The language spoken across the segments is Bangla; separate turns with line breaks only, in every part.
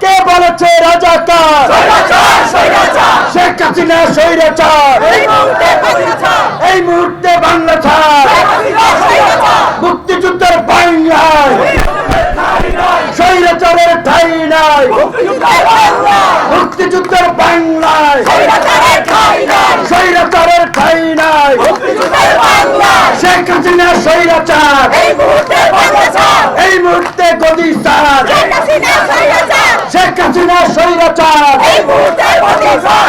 কে বলেছে রাজাকার? শেখ হাসিনা স্বৈরাচার। এই মুহূর্তে বাংলা ছাড়। মুক্তিযুদ্ধের বাংলায় স্বৈরাচারের ঠাই নাই। মুক্তিযুদ্ধের বাংলায় স্বৈরাচারের ঠাই নাই। শেখ হাসিনা স্বৈরাচার। এই মুহূর্তে গদি শেখ হাসিনা স্বৈরাচার।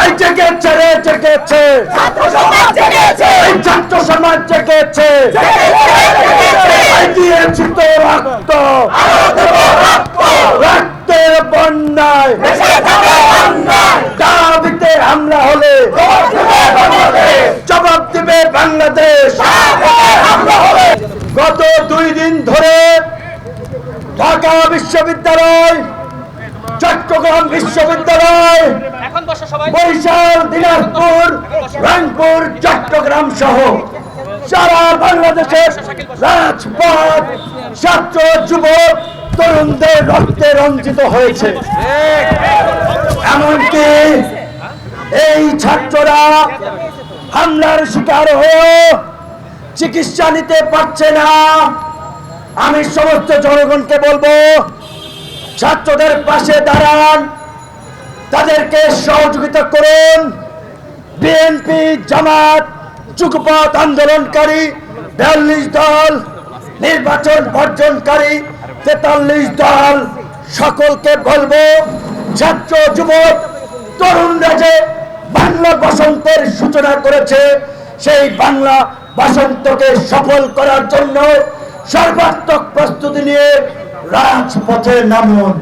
এই জেগেছে রে জেগেছে। এই ছাত্র সমাজ জেগেছে। দিয়েছি তো রক্ত। রক্তের বন্যায়। দাবিতে হামলা হলে। জবাব দিবে বাংলাদেশ। গত দুই দিন ধরে ঢাকা বিশ্ববিদ্যালয় চট্টগ্রাম বিশ্ববিদ্যালয় বরিশাল দিনাজপুর রংপুর চট্টগ্রাম সহ সারা বাংলাদেশের রাজপথ ছাত্র যুবক তরুণদের রক্তে রঞ্জিত হয়েছে। এমনকি এই ছাত্ররা হামলার শিকার হয়েও চিকিৎসা নিতে পারছে না। আমি সমস্ত জনগণকে বলব ছাত্রদের পাশে দাঁড়ান। তাদেরকে সহযোগিতা করুন। বিএনপি জামাত যুগপথ আন্দোলনকারী বিয়াল্লিশ দল, নির্বাচন বর্জনকারী তেতাল্লিশ দল, সকলকে বলব, ছাত্র যুবক, তরুণরা যে বাংলা বসন্তের সূচনা করেছে, সেই বাংলা বসন্তকে সফল করার জন্য সর্বাত্মক প্রস্তুতি নিয়ে রাজপথে নামুন।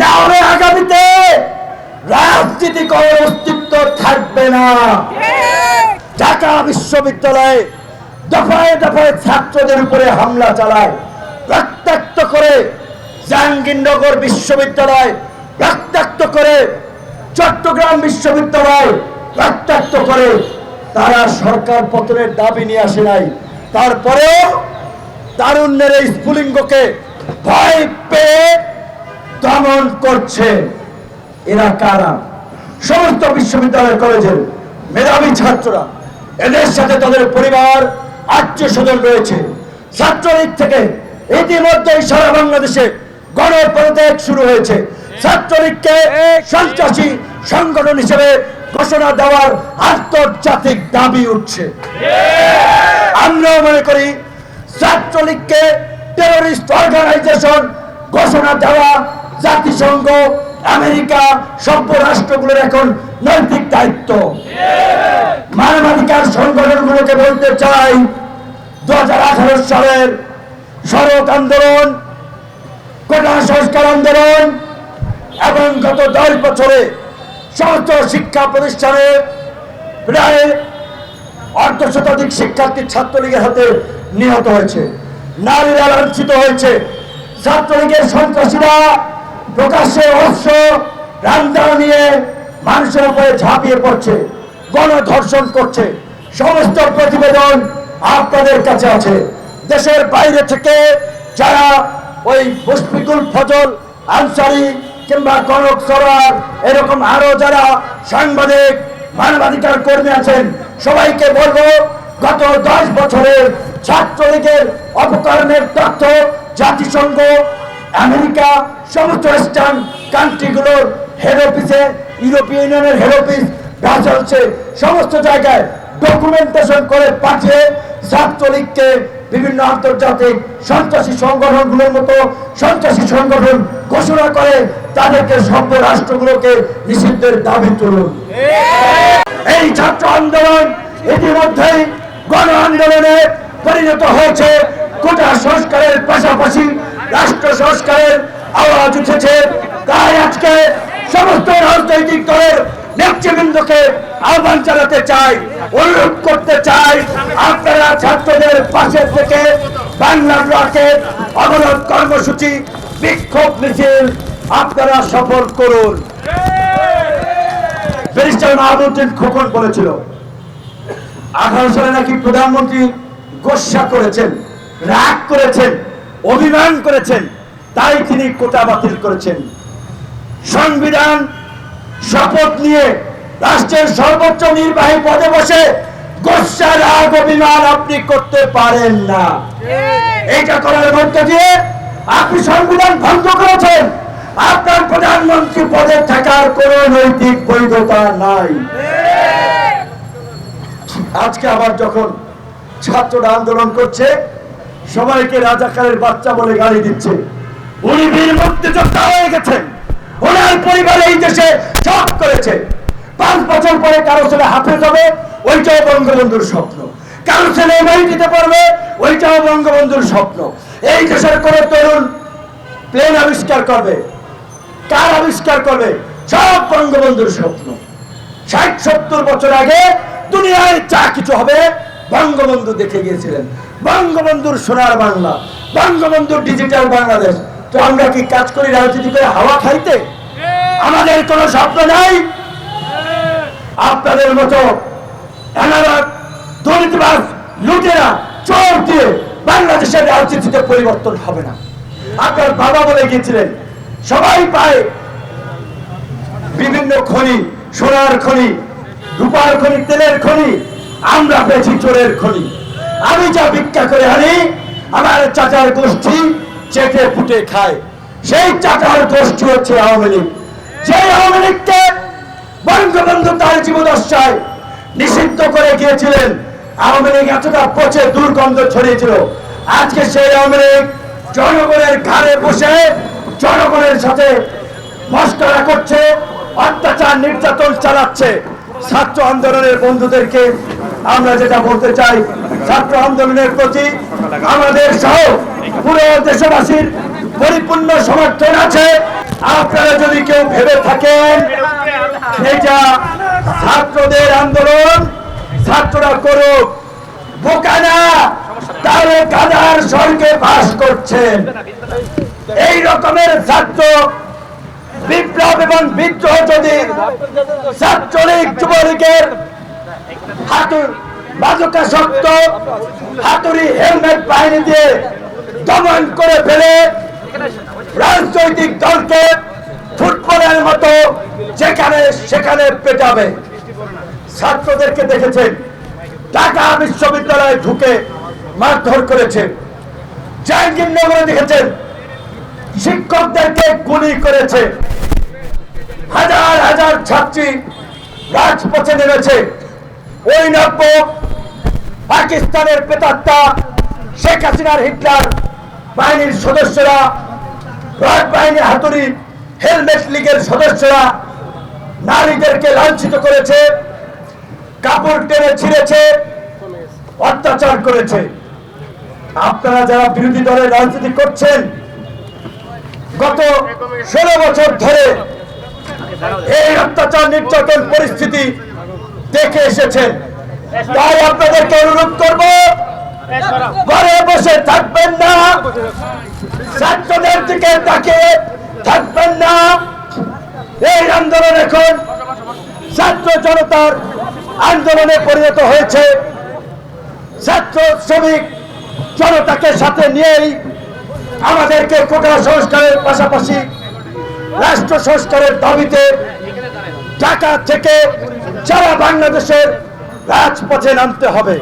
না হলে আগামীতে রাজনীতি করার অস্তিত্ব থাকবে না। ঢাকা বিশ্ববিদ্যালয়ে দফায় দফায় ছাত্রদের উপরে হামলা চালায়, রক্তাক্ত করে জাহাঙ্গীরনগর বিশ্ববিদ্যালয়, রক্তাক্ত করে চট্টগ্রাম বিশ্ববিদ্যালয়, রক্তাক্ত করে। তারা সরকার পতনের দাবি নিয়ে আসে নাই। তারপরেও তারুণ্যের এই স্ফুলিঙ্গকে ভয় পেয়ে দমন করছে এরা কারা? সমস্ত বিশ্ববিদ্যালয় কলেজের মেধাবী ছাত্ররা। এদের সাথে তাদের পরিবার আত্মীয় স্বজন রয়েছে। ছাত্রলীগ থেকে ইতিমধ্যেই সারা বাংলাদেশে গণপরিত্যাগ শুরু হয়েছে। ছাত্রলীগকে সন্ত্রাসী সংগঠন হিসেবে ঘোষণা দেওয়ার আন্তর্জাতিক দাবি উঠছে। আমরাও মনে করি ছাত্রলীগকে টেরোরিস্ট অর্গানাইজেশন ঘোষণা দেওয়া, জাতিসংঘ, আমেরিকা সভ্য রাষ্ট্রগুলোর এখন নৈতিক দায়িত্ব। মানবাধিকার সংগঠনগুলোকে বলতে চাই, দুহাজার আঠারো সালের সড়ক আন্দোলন, কোটা সংস্কার আন্দোলন এবং গত দশ বছরে সমস্ত শিক্ষা প্রতিষ্ঠানে প্রায় অর্ধ শতাধিক শিক্ষার্থী ছাত্রলীগের হাতে নিহত হয়েছে। নারীরা লাঞ্ছিত হয়েছে। ছাত্রলীগের সন্ত্রাসীরা প্রকাশ্যে অস্ত্র রান্দাও নিয়ে মানুষের উপরে ঝাঁপিয়ে পড়ছে, গণধর্ষণ করছে। সমস্ত প্রতিবেদন আপনাদের কাছে আছে। দেশের বাইরে থেকে যারা ওই মুশফিকুল ফজল, আনসারি কিংবা কনক সরার এরকম আরও যারা সাংবাদিক, মানবাধিকার কর্মী আছেন, সবাইকে বলব, গত দশ বছরের ছাত্রলীগের অপকর্মের তথ্য জাতিসংঘ আমেরিকা সমস্ত ওয়েস্টার্ন কান্ট্রিগুলোর হেড অফিসে ইউরোপিয়ান ইউনিয়নের হেড অফিস ব্রাসেলসে সমস্ত জায়গায় ডকুমেন্টেশন করে পাঠিয়ে ছাত্রলীগকে বিভিন্ন আন্তর্জাতিক সন্ত্রাসী সংগঠনগুলোর মতো সন্ত্রাসী সংগঠন ঘোষণা করে তাদেরকে সভ্য রাষ্ট্রগুলোকে নিষিদ্ধের দাবি তুলুন। এই ছাত্র আন্দোলন ইতিমধ্যেই গণ আন্দোলনে পরিণত হয়েছে। কোটা সংস্কারের পাশাপাশি রাষ্ট্র সংস্কারের আওয়াজ উঠেছে। তাই আজকে সমস্ত রাজনৈতিক দলের নেতৃবৃন্দকে আহ্বান জানাতে চাই, অনুরোধ করতে চাই, আপনারা ছাত্রদের পাশে থেকে বাংলার রকেট অবরোধ কর্মসূচি, বিক্ষোভ মিছিল আপনারা সফল করুন। ব্যারিস্টার মাহমুদ্দিন খোকন বলেছিল, আঠারো সালে নাকি প্রধানমন্ত্রী গোসা করেছেন রাগ করেছেন অভিমান করেছেন তাই তিনি কোটা বাতিল করেছেন। সংবিধান শপথ নিয়ে রাষ্ট্রের সর্বোচ্চ নির্বাহী পদে বসে গোসা রাগ অভিমান আপনি করতে পারেন না। এইটা করার মধ্য দিয়ে আপনি সংবিধান ভঙ্গ করেছেন। আপনার প্রধানমন্ত্রী পদে থাকার কোন নৈতিক বৈধতা নাই। আজকে আবার যখন ছাত্ররা আন্দোলন করছে, সবাইকে রাজাকারের বাচ্চা বলে গালি দিচ্ছে। উনি বীর মুক্তিযোদ্ধা হয়ে গেছেন। ওনার পরিবার এই দেশে সব করেছে। পাঁচ বছর পরে কারও ছেলে ওইটাও বঙ্গবন্ধুর স্বপ্ন। কারও ছেলে ওইটাও বঙ্গবন্ধুর স্বপ্ন। এই দেশের কোন তরুণ প্লেন আবিষ্কার করবে, কার আবিষ্কার করবে, সব বঙ্গবন্ধুর স্বপ্ন। ষাট, সত্তর বছর আগে দুনিয়ায় যা কিছু হবে বঙ্গবন্ধু দেখে গিয়েছিলেন। বঙ্গবন্ধুর সোনার বাংলা বঙ্গবন্ধুর ডিজিটাল বাংলাদেশ। তো আমরা কি কাজ করি রাজনীতি করে হাওয়া খাইতে? আমাদের কোনো স্বপ্ন নাই? আপনাদের মতো দুর্নীতিবাজ লুটেরা, চোর দিয়ে বাংলাদেশের রাজনীতিতে পরিবর্তন হবে না। আপনার বাবা বলে গিয়েছিলেন, সবাই পায় বিভিন্ন খনি, সোনার খনি, রূপার খনি, তেলের খনি। আমরা পেয়েছি চোরের খনি। আমি যা ভিক্ষা করে আনি, আমার চাচার গোষ্ঠী চেটে ফুটে খায়। সেই চাচার গোষ্ঠী হচ্ছে আওয়ামী লীগ। সেই আওয়ামী লীগকে বঙ্গবন্ধু তার জীবদশায় নিষিদ্ধ করে গিয়েছিলেন। আওয়ামী লীগ এতটা পচে দুর্গন্ধ ছড়িয়েছিল। আজকে সেই আওয়ামী লীগ জনগণের ঘাড়ে বসে জনগণের সাথে মস্করা করছে, অত্যাচার, নির্যাতন চালাচ্ছে। ছাত্র আন্দোলনের বন্ধুদেরকে আমরা যেটা বলতে চাই, ছাত্র আন্দোলনের প্রতি আমাদের সহ পুরো দেশবাসীর পরিপূর্ণ সমর্থন আছে। আপনারা যদি কেউ ভেবে থাকেন এটা ছাত্রদের আন্দোলন, ছাত্ররা করুক। বোকা তাহলে গাদার স্বর্গে বাস করছেন এই রকমের ছাত্র, বিপ্লব এবং বিদ্রোহ যদি ছাত্রলীগ যুবলীগের হাতুর বাজুকা শক্ত, হাতুড়ি হেলমেট বাহিনী দিয়ে দমন করে ফেলে রাজনৈতিক দলকে ফুটবলের মতো যেখানে সেখানে পেটাবে। ছাত্রদেরকে দেখেছেন ঢাকা বিশ্ববিদ্যালয়ে ঢুকে মারধর করেছে। জাহাঙ্গীরনগরে দেখেছেন শিক্ষকদেরকে গুলি করেছে। হাজার হাজার ছাত্রী রাজপথে নেমেছে। ওই নব্য পাকিস্তানের পেতাত্তা শেখ হাসিনার হিটলার বাহিনীর সদস্যরা রড বাহিনীর হাতুড়ি হেলমেট লীগের সদস্যরা নারীদেরকে লাঞ্ছিত করেছে, কাপড় টেনে ছিঁড়েছে, অত্যাচার করেছে। আপনারা যারা বিরোধী দলের রাজনীতি করছেন, গত ষোলো বছর ধরে এই অত্যাচার নির্যাতন পরিস্থিতি দেখে এসেছেন। তাই আপনাদেরকে অনুরোধ করব, ঘরে বসে থাকবেন না। ছাত্রদের দিকে তাকিয়ে থাকবেন না। এই আন্দোলন এখন ছাত্র জনতার আন্দোলনে পরিণত হয়েছে। ছাত্র শ্রমিক জনতাকে সাথে নিয়েই আমাদেরকে কোটা সংস্কারের পাশাপাশি রাষ্ট্র সংস্কারের দাবিতে ঢাকা থেকে সারা বাংলাদেশের রাজপথে নামতে হবে